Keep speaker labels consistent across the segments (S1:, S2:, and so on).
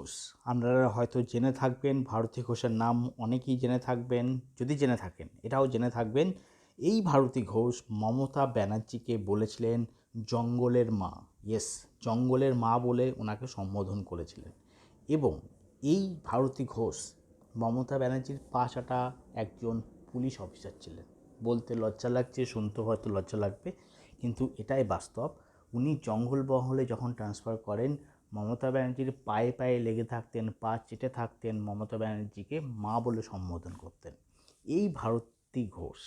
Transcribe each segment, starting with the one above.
S1: ঘোষ আপনারা হয়তো জেনে থাকবেন, ভারতী ঘোষের নাম অনেকেই জেনে থাকবেন, যদি জেনে থাকেন, এটাও জেনে থাকবেন। এই ভারতী ঘোষ মমতা ব্যানার্জিকে বলেছিলেন জঙ্গলের মা। ইয়েস জঙ্গলের মা বলে ওনাকে সম্বোধন করেছিলেন। এবং এই ভারতী ঘোষ মমতা ব্যানার্জির পাশাটা একজন পুলিশ অফিসার ছিলেন। বলতে লজ্জা লাগছে, শুনতে হয়তো লজ্জা লাগবে, কিন্তু এটাই বাস্তব। উনি জঙ্গলমহলে যখন ট্রান্সফার করেন মমতা ব্যানার্জির পায়ে পায়ে লেগে থাকতেন, পা চেটে থাকতেন মমতা ব্যানার্জিকে মা বলে সম্বোধন করতেন। এই ভারতী ঘোষ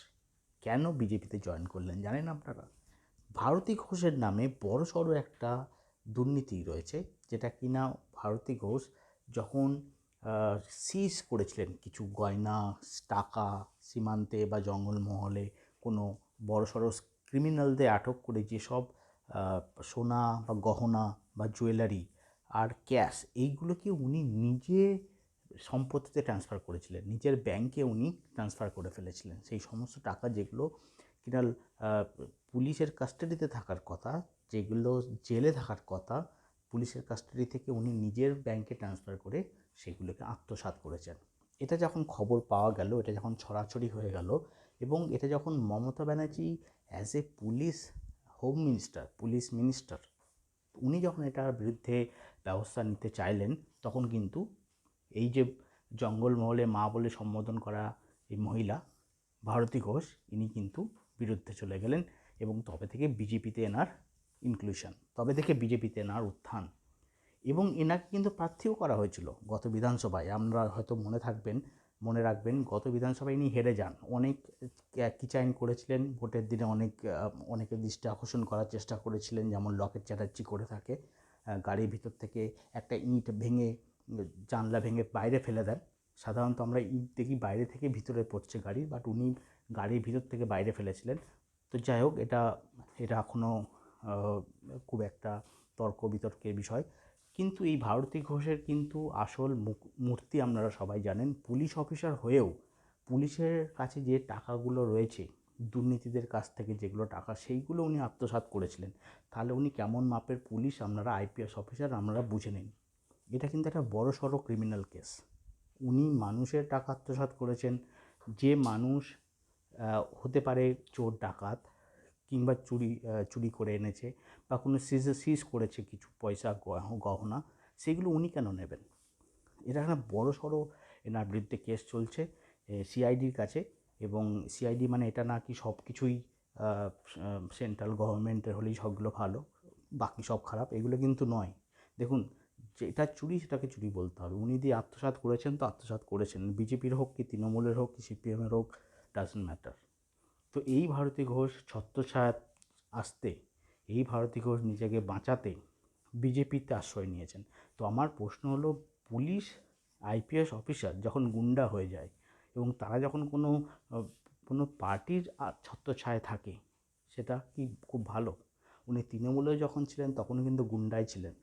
S1: কেন বিজেপিতে জয়েন করলেন জানেন আপনারা? ভারতী ঘোষের নামে বড় সড়ো একটা দুর্নীতি রয়েছে, যেটা কিনা ভারতী ঘোষ যখন সিজ করেছিলেন কিছু গয়না, টাকা সীমান্তে বা জঙ্গলমহলে, কোনো বড় সড়ো ক্রিমিনালদের আটক করে যেসব সোনা বা গহনা বা জুয়েলারি আর ক্যাশ এইগুলোকে উনি নিজে সম্পত্তিতে ট্রান্সফার করেছিলেন? নিজের ব্যাংকে উনি ট্রান্সফার করে ফেলেছিলেন। সেই সমস্ত টাকা যেগুলো কিনা পুলিশের কাস্টাডিতে থাকার কথা, যেগুলো জেলে থাকার কথা, পুলিশের কাস্টাডি থেকে উনি নিজের ব্যাংকে ট্রান্সফার করে সেগুলোকে আত্মসাৎ করেছেন। এটা যখন খবর পাওয়া গেল, এটা যখন ছড়াছড়ি হয়ে গেল এবং এটা যখন Mamata Banerjee as a police home minister police minister উনি যখন এটার বিরুদ্ধে ব্যবস্থা নিতে চাইলেন, তখন কিন্তু এই যে জঙ্গলমহলে মা বলে সম্বোধন করা এই মহিলা, ভারতী ঘোষ, ইনি কিন্তু বিরুদ্ধে চলে গেলেন এবং তবে থেকে বিজেপিতে এনার ইনক্লুশন তবে থেকে বিজেপিতে এনার উত্থান। এবং এনাকে কিন্তু প্রার্থীও করা হয়েছিল গত বিধানসভায়। আমরা হয়তো মনে থাকবেন মনে রাখবেন, গত বিধানসভায় ইনি হেরে যান। অনেক কিচাইন করেছিলেন, ভোটের দিনে অনেক অনেকের দৃষ্টি আকর্ষণ করার চেষ্টা করেছিলেন, যেমন লকেট চ্যাটার্জি করে থাকে। গাড়ির ভিতর থেকে একটা ইঁট ভেঙে, জানলা ভেঙে বাইরে ফেলে দেন। সাধারণত আমরা ইট দেখি বাইরে থেকে ভিতরে পড়ছে গাড়ি, বাট উনি গাড়ির ভিতর থেকে বাইরে ফেলেছিলেন। তো যাই হোক, এটা এটা এখনও খুব একটা তর্ক বিতর্কের বিষয়। কিন্তু এই ভারতী ঘোষের কিন্তু আসল মূর্তি আপনারা সবাই জানেন, পুলিশ অফিসার হয়েও পুলিশের কাছে যে টাকাগুলো রয়েছে, দুর্নীতিদের কাছ থেকে যেগুলো টাকা, সেইগুলো উনি আত্মসাৎ করেছিলেন। তাহলে উনি কেমন মাপের পুলিশ আপনারা, আইপিএস অফিসার আপনারা বুঝে নিন। এটা কিন্তু একটা বড় সড়ো ক্রিমিনাল কেস উনি মানুষের টাকা আত্মসাৎ করেছেন, যে মানুষ হতে পারে চোর, ডাকাত কিংবা চুরি চুরি করে এনেছে বা কোনো সিজ সিজ করেছে কিছু পয়সা, গহ- গহনা, সেগুলো উনি কেন নেবেন? এটা একটা বড় সড়ো এনার বিরুদ্ধে কেস চলছে সিআইডির কাছে এবং সিআইডি মানে এটা না কি সব কিছুই সেন্ট্রাল গভর্নমেন্টের হলেই সবগুলো ভালো, বাকি সব খারাপ, এগুলো কিন্তু নয়। দেখুন যেটা চুরি সেটাকে চুরি বলতে হবে। উনি দিয়ে আত্মসাৎ করেছেন, তো আত্মসাৎ করেছেন। বিজেপির হোক কি তৃণমূলের হোক, কি সিপিএমের হোক ডাজন্ট ম্যাটার তো এই ভারতী ঘোষ ছত্রছায়া আসতে, এই ভারতী ঘোষ নিজেকে বাঁচাতে বিজেপিতে আশ্রয় নিয়েছেন। তো আমার প্রশ্ন হলো, পুলিশ, আইপিএস অফিসার যখন গুন্ডা হয়ে যায় এবং তারা যখন কোনো কোনো পার্টির ছত্রছায়ায় থাকে, সেটা কি খুব ভালো? উনি তৃণমূলে যখন ছিলেন তখন কিন্তু গুন্ডাই ছিলেন।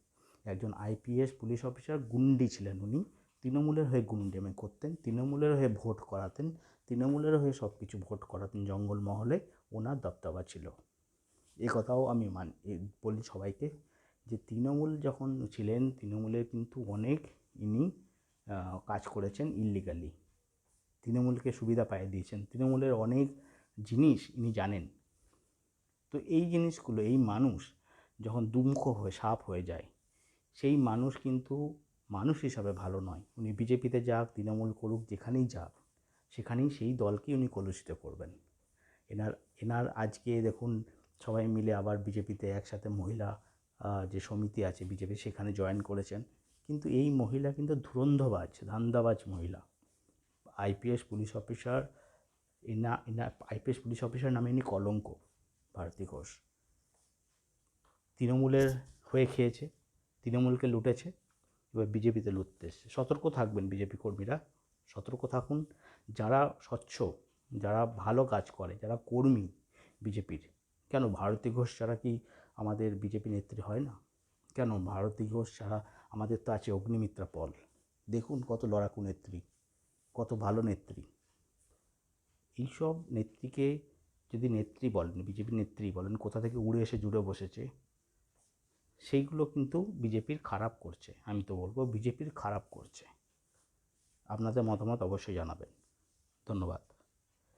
S1: একজন আইপিএস পুলিশ অফিসার, গুন্ডি ছিলেন উনি। তৃণমূলের হয়ে গুন্ডেমে করতেন, তৃণমূলের হয়ে ভোট করাতেন, তৃণমূলের হয়ে সব কিছু ভোট করাতেন জঙ্গলমহলে ওনার দবদবা ছিল। এ কথাও আমি মান বলি সবাইকে যে তৃণমূল যখন ছিলেন, তৃণমূলের কিন্তু অনেক ইনি কাজ করেছেন ইললিগালি তৃণমূলকে সুবিধা পাইয়ে দিয়েছেন। তৃণমূলের অনেক জিনিস ইনি জানেন। তো এই জিনিসগুলো, এই মানুষ যখন দুমুখ হয়ে, সাপ হয়ে যায়, সেই মানুষ কিন্তু মানুষ হিসাবে ভালো নয়। উনি বিজেপিতে যাক, তৃণমূল করুক, যেখানেই যাক, সেখানেই সেই দলকেই উনি কলুষিত করবেন। এনার এনার আজকে দেখুন, সবাই মিলে আবার বিজেপিতে একসাথে মহিলা যে সমিতি আছে বিজেপি, সেখানে জয়েন করেছেন। কিন্তু এই মহিলা কিন্তু ধুরন্ধবাজ, ধান্দাবাজ মহিলা। IPS police officer, Ena Ena, IPS police officer নামে ইনি কলঙ্ক, ভারতী ঘোষ। তৃণমূলের হয়ে খেয়েছে, তৃণমূলকে লুটেছে এবার বিজেপিতে লুটতে এসছে। সতর্ক থাকবেন বিজেপি কর্মীরা, সতর্ক থাকুন। যারা স্বচ্ছ, যারা ভালো কাজ করে, যারা কর্মী বিজেপির, কেন ভারতী ঘোষ ছাড়া কি আমাদের বিজেপি নেত্রী হয় না? কেন ভারতী ঘোষ ছাড়া আমাদের তো আছে অগ্নিমিত্রা পল? দেখুন কত লড়াকু নেত্রী, কত ভালো নেত্রী। এইসব নেত্রীকে যদি নেত্রী বলেন, বিজেপি নেত্রী বলেন, কোথা থেকে উড়ে এসে জুড়ে বসেছে? সেইগুলো কিন্তু বিজেপির খারাপ করছে। আমি তো বলব বিজেপির খারাপ করছে। আপনাদের মতামত অবশ্যই জানাবেন। ধন্যবাদ।